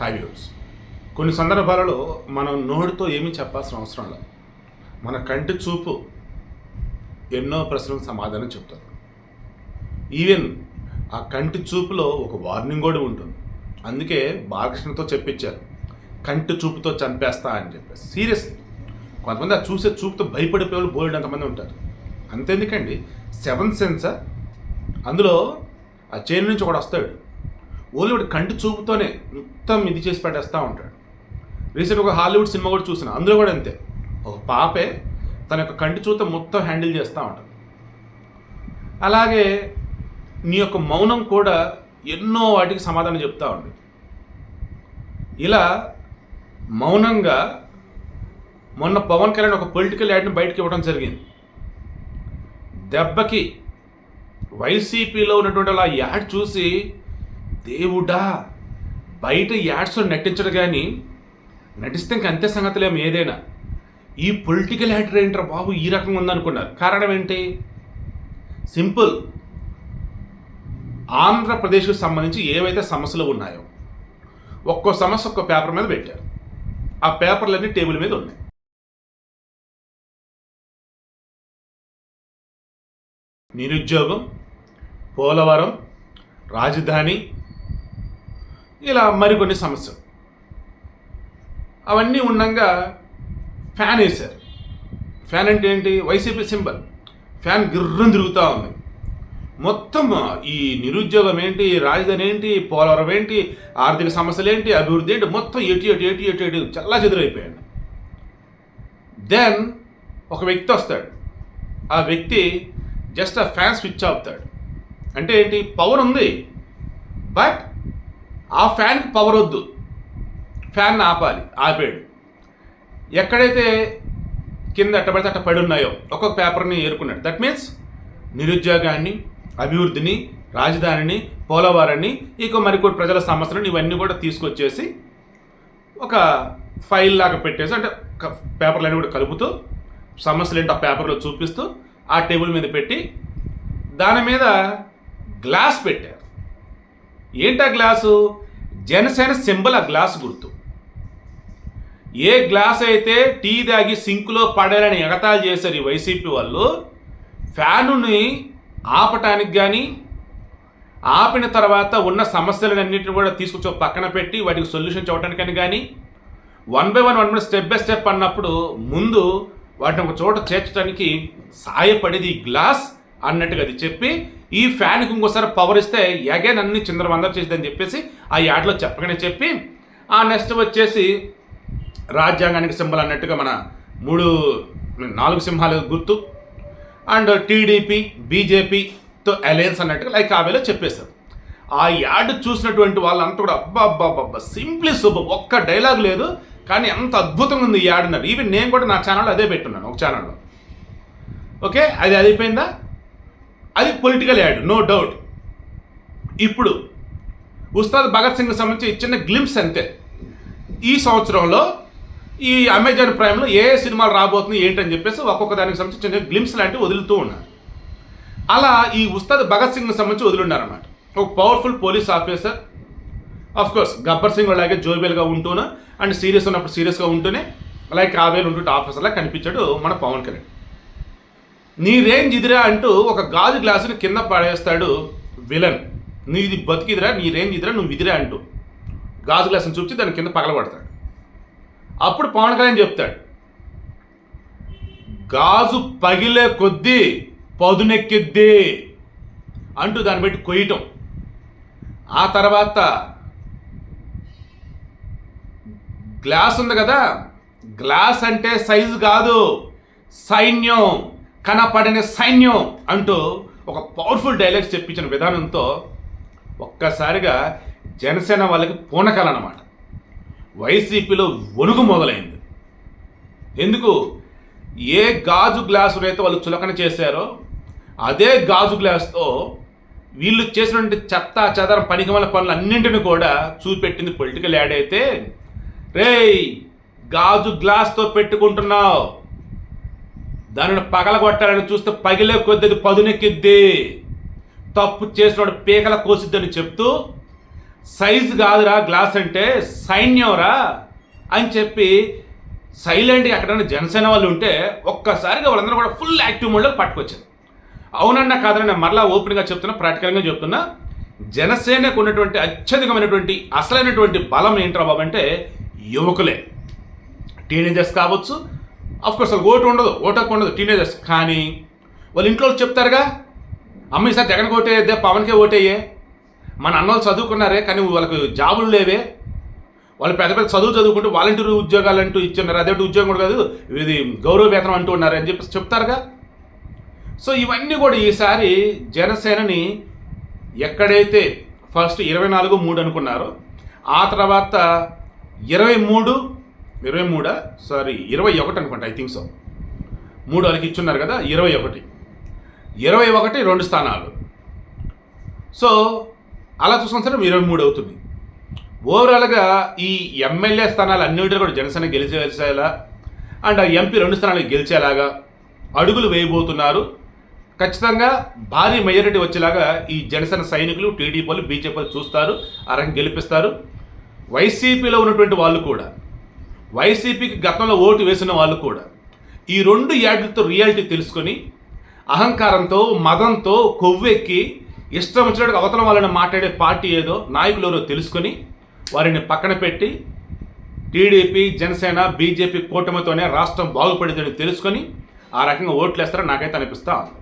Hi views కొన్ని సందర్భాలలో మనం నోటితో ఏమీ చెప్పాల్సిన అవసరం లేదు. మన కంటి చూపు ఎన్నో ప్రశ్నలకు సమాధానం చెప్తుంది. ఈవెన్ ఆ కంటి చూపులో ఒక వార్నింగ్ కూడా ఉంటుంది. అందుకే బాలకృష్ణతో చెప్పించారు. కంటి చూపుతో చంపేస్తా అని చెప్పేసి. సీరియస్ కొంతమంది ఆ చూసే చూపుతో భయపడిపోయే వాళ్ళు బోల్డ్ అంతమంది ఉంటారు. అంతెందుకండి? సెవెన్ సెన్సర్ అందులో ఆ చైన్ నుంచి ఒకడు వస్తాడు. ఓన్లీ కంటి చూపుతోనే మొత్తం ఇది చేసి పెట్టేస్తూ ఉంటాడు. రీసెంట్ ఒక హాలీవుడ్ సినిమా కూడా చూసిన అందులో కూడా అంతే. ఒక పాపే తన యొక్క కంటి చూపుతో మొత్తం హ్యాండిల్ చేస్తూ ఉంటుంది. అలాగే నీ యొక్క మౌనం కూడా ఎన్నో వాటికి సమాధానం చెప్తూ ఉంది. ఇలా మౌనంగా మొన్న పవన్ కళ్యాణ్ ఒక పొలిటికల్ యాడ్ని బయటకు ఇవ్వడం జరిగింది. దెబ్బకి వైసీపీలో ఉన్నటువంటి వాళ్ళ యాడ్ చూసి దేవుడా బయట యాడ్స్ నటించడు కానీ నటిస్తే ఇంక అంతే సంగతులేం ఏదైనా. ఈ పొలిటికల్ యాక్టర్ ఏంటర్ బాబు? ఈ రకంగా ఉందనుకున్నారు. కారణం ఏంటి? సింపుల్. ఆంధ్రప్రదేశ్కి సంబంధించి ఏవైతే సమస్యలు ఉన్నాయో ఒక్కో సమస్య ఒక్కో పేపర్ మీద పెట్టారు. ఆ పేపర్లన్నీ టేబుల్ మీద ఉన్నాయి. నిరుద్యోగం పోలవరం రాజధాని ఇలా మరికొన్ని సమస్యలు. అవన్నీ ఉండగా ఫ్యాన్ వేశారు. ఫ్యాన్ అంటే ఏంటి? YCP symbol. ఫ్యాన్ గిర్రం తిరుగుతూ ఉంది. మొత్తం ఈ నిరుద్యోగం ఏంటి? రాజధాని ఏంటి? పోలవరం ఏంటి? ఆర్థిక సమస్యలు ఏంటి? అభివృద్ధి ఏంటి? మొత్తం ఎటు ఎటు ఎటు ఎటు ఎటు చల్లా చెదురైపోయాడు. దెన్ ఒక వ్యక్తి వస్తాడు. ఆ వ్యక్తి జస్ట్ ఆ ఫ్యాన్ స్విచ్ ఆపుతాడు. అంటే ఏంటి? పవర్ ఉంది. బట్ ఆ ఫ్యాన్కి పవర్ వద్దు. ఫ్యాన్ ఆపాలి ఆపాడు. ఎక్కడైతే కింద అట్టబడితే అట్ట పడి ఉన్నాయో ఒక్కొక్క పేపర్ని ఏరుకున్నాడు. దట్ మీన్స్ నిరుద్యోగాన్ని అభివృద్ధిని రాజధానిని పోలవరాన్ని ఇక మరికొన్ని ప్రజల సమస్యలను ఇవన్నీ కూడా తీసుకొచ్చేసి ఒక ఫైల్ లాగా పెట్టేసి అంటే పేపర్లన్నీ కూడా కలుపుతూ సమస్యలు ఏంటో ఆ పేపర్లో చూపిస్తూ ఆ టేబుల్ మీద పెట్టి దాని మీద గ్లాస్ పెట్టారు. ఏంటా గ్లాసు? జనసేన సింబల్ ఆ గ్లాస్ గుర్తు. ఏ గ్లాస్ అయితే టీ తాగి సింక్లో పడాలని ఎగతాలు చేశారు ఈ వైసీపీ వాళ్ళు ఫ్యానుని ఆపటానికి కానీ ఆపిన తర్వాత ఉన్న సమస్యలన్నింటిని కూడా తీసుకొచ్చి పక్కన పెట్టి వాటికి సొల్యూషన్ చూడటానికని కానీ one by one one by step by step అన్నప్పుడు ముందు వాటిని ఒక చోట చేర్చడానికి సాయపడేది ఈ గ్లాస్. అన్నట్టుగా అది చెప్పి ఈ ఫ్యాన్కి ఇంకోసారి పవర్ ఇస్తే ఎగైన్ అన్ని చిందరవందర చేసిందని చెప్పేసి ఆ యాడ్లో చెప్పగానే చెప్పి ఆ నెక్స్ట్ వచ్చేసి రాజ్యాంగానికి సింబల్ అన్నట్టుగా మన మూడు నాలుగు సింహాలు గుర్తు అండ్ టీడీపీ బీజేపీతో అలయన్స్ అన్నట్టుగా లైక్ ఆవేలో చెప్పేశారు. ఆ యాడ్ చూసినటువంటి వాళ్ళంతా కూడా అబ్బా అబ్బా అబ్బా సింప్లీ సూపర్ ఒక్క డైలాగ్ లేదు కానీ ఎంత అద్భుతంగా ఉంది ఈ యాడ్ అన్నారు. ఈవెన్ నేను కూడా నా ఛానల్లో అదే పెట్టున్నాను ఒక ఛానల్లో ఓకే అది అయిపోయిందా? అది పొలిటికల్ యాడ్ నో డౌట్ ఇప్పుడు ఉస్తాద్ భగత్ సింగ్ సంబంధించి చిన్న గ్లిమ్స్ అంతే. ఈ సంవత్సరంలో ఈ అమెజాన్ ప్రైమ్లో ఏ సినిమాలు రాబోతుంది ఏంటని చెప్పేసి ఒక్కొక్క దానికి సంబంధించి చిన్న గ్లిమ్స్ లాంటివి వదులుతూ ఉన్నారు. అలా ఈ ఉస్తాద్ భగత్ సింగ్ సంబంధించి వదులున్నారన్నమాట. ఒక powerful police officer of course Gabbar Singh అలాగే జోబియల్గా ఉంటూనే అండ్ సీరియస్ ఉన్నప్పుడు సీరియస్గా ఉంటూనే అలాగే కావేలు ఉంటుంటే ఆఫీసర్లా కనిపించాడు మన పవన్ కళ్యాణ్. నీ రేంజ్ ఇదిరా అంటూ ఒక గాజు గ్లాసుని కింద పడేస్తాడు విలన్. నీది బతికిదిరా నీ రేంజ్ ఇదిరా నువ్వు ఇదిరా అంటూ. గాజు గ్లాసుని చూపించి దాని కింద పగలబడతాడు అప్పుడు పవన్ కళ్యాణ్ చెప్తాడు గాజు పగిలే కొద్దీ పదునెక్కిద్ది అంటూ దాన్ని బట్టి కొయ్యటం. ఆ తర్వాత గ్లాస్ ఉంది కదా గ్లాస్ అంటే సైజు కాదు సైన్యం. కనపడని సైన్యం అంటూ ఒక పవర్ఫుల్ డైలాగ్స్ చెప్పించిన విధానంతో ఒక్కసారిగా జనసేన వాళ్ళకి పూనకాలన్నమాట. వైసీపీలో వణుకు మొదలైంది. ఎందుకు? ఏ గాజు గ్లాసునైతే వాళ్ళు చులకన చేశారో అదే గాజు గ్లాస్తో వీళ్ళు చేసినటువంటి చెత్త చెదరం పనికిమల పనులు అన్నింటిని కూడా చూపెట్టింది పొలిటికల్ యాడ్ అయితే రేయ్ గాజు గ్లాస్తో పెట్టుకుంటున్నావు. దానిని పగలగొట్టాలని చూస్తే పగిలే కొద్దిది పదునెక్కిద్ది. తప్పు చేసినోడు పీకల కోసిద్దని చెప్తూ సైజ్ కాదురా గ్లాస్ అంటే సైన్యంరా అని చెప్పి సైలెంట్గా ఎక్కడైనా జనసేన వాళ్ళు ఉంటే ఒక్కసారిగా వాళ్ళందరూ కూడా ఫుల్ యాక్టివ్ మోడ్లో పట్టుకొచ్చారు. అవునన్నా కాదని నేను మరలా ఓపెన్గా చెప్తున్నా ప్రాక్టికల్గా చెప్తున్నా జనసేనకు ఉన్నటువంటి అత్యధికమైనటువంటి అసలైనటువంటి బలం ఏంట్రా బాబు అంటే యువకులే. టీనేజర్స్ కావచ్చు కోర్స్ అసలు ఓటు ఉండదు. ఓటు హక్కు ఉండదు. టీనేజర్స్ కానీ వాళ్ళ ఇంట్లో వాళ్ళు చెప్తారుగా అమ్మ ఈసారి జగన్కి ఓటేయద్దే పవన్కే ఓటేయే మన అన్నలు చదువుకున్నారే కానీ వాళ్ళకి జాబులు లేవే. వాళ్ళు పెద్ద పెద్ద చదువు చదువుకుంటూ వాలంటీర్ ఉద్యోగాలు అంటూ ఇచ్చున్నారు. అదే ఉద్యోగం కూడా కాదు ఇది గౌరవ వేతనం అంటూ ఉన్నారు అని చెప్పి చెప్తారుగా. సో ఇవన్నీ కూడా ఈసారి జనసేనని ఎక్కడైతే ఫస్ట్ ఇరవై నాలుగు మూడు అనుకున్నారో ఆ తర్వాత ఇరవై మూడు ఇరవై మూడా? సారీ ఇరవై ఒకటి అనుకుంటా ఐ థింక్ సో మూడు వాళ్ళకి ఇచ్చున్నారు కదా ఇరవై ఒకటి. ఇరవై ఒకటి రెండు స్థానాలు. సో అలా చూసుకున్న సరే ఇరవై మూడు అవుతుంది. ఓవరాల్గా ఈ ఎమ్మెల్యే స్థానాలు అన్నింటిలో కూడా జనసేన గెలిచేసేలా అండ్ ఆ ఎంపీ రెండు స్థానాలు గెలిచేలాగా అడుగులు వేయబోతున్నారు. ఖచ్చితంగా భారీ మెజారిటీ వచ్చేలాగా ఈ జనసేన సైనికులు టీడీపీ వాళ్ళు బీజేపీ వాళ్ళు చూస్తారు ఆ రంగం గెలిపిస్తారు. వైసీపీలో ఉన్నటువంటి వాళ్ళు కూడా వైసీపీకి గతంలో ఓటు వేసిన వాళ్ళు కూడా. ఈ రెండు యాడ్లతో రియాలిటీ తెలుసుకొని అహంకారంతో మదంతో కొవ్వెక్కి ఇష్టం వచ్చినట్టు అవతల వాళ్ళని మాట్లాడే పార్టీ ఏదో నాయకులు ఎవరో తెలుసుకొని వారిని పక్కన పెట్టి టీడీపీ జనసేన బీజేపీ కూటమితోనే రాష్ట్రం బాగుపడిందని తెలుసుకొని ఆ రకంగా ఓట్లేస్తారని నాకైతే అనిపిస్తా ఉంది.